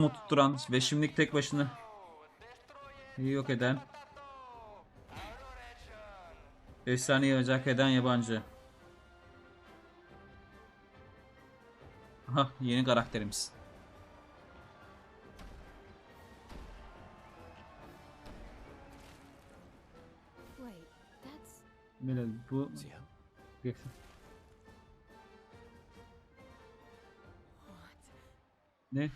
mu tutturan ve şimdilik tek başına yok eden efsaneyi ocak eden yabancı. Aha yeni karakterimiz. Böyle bu ne?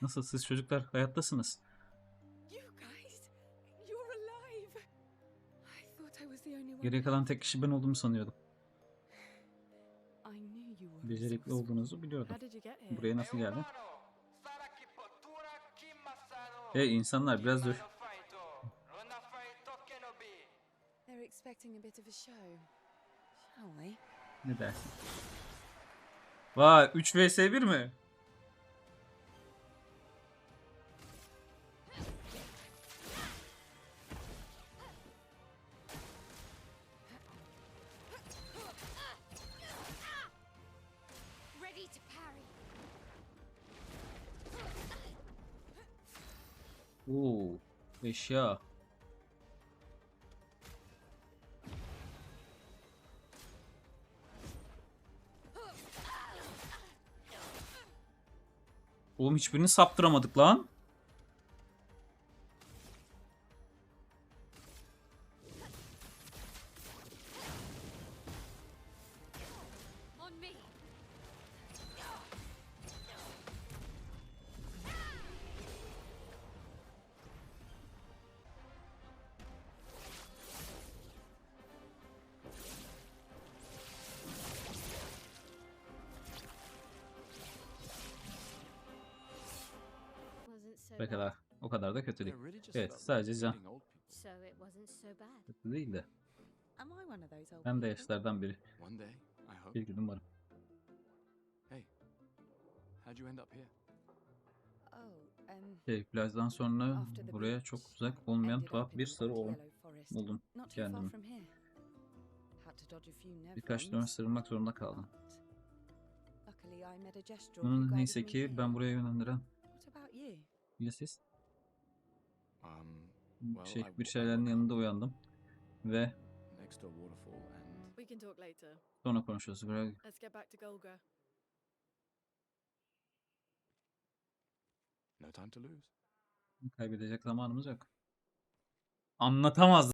Nasıl siz çocuklar hayattasınız? Geriye kalan tek kişi ben olduğumu sanıyordum. Becerikli olduğunuzu biliyordum. Buraya nasıl geldin? Hey insanlar biraz dur. They're expecting a bit of a show. Shall we? Ne dersin? Vay 3 vs 1 mi? Oo, eşya. Oğlum hiçbirini saptıramadık lan. Ne kadar. O kadar da kötü değil. Evet, sadece can. Kötü değil de. Ben de yaşlardan biri. Bir gün umarım. Hey, how'd you end up here? Oh, um, Şey, plajdan sonra buraya çok uzak olmayan tuhaf bir sarı Forest. buldum kendimi. Birkaç dönem sırılmak zorunda kaldım. guided neyse ki ben buraya yönlendiren? Ya siz Um, Well, şey bir şeylerin yanında uyandım ve next to a waterfall and We can talk later. sonra konuşuyoruz. Böyle Let's get back to Golga. no time to lose. kaybedecek zamanımız yok. Anlatamaz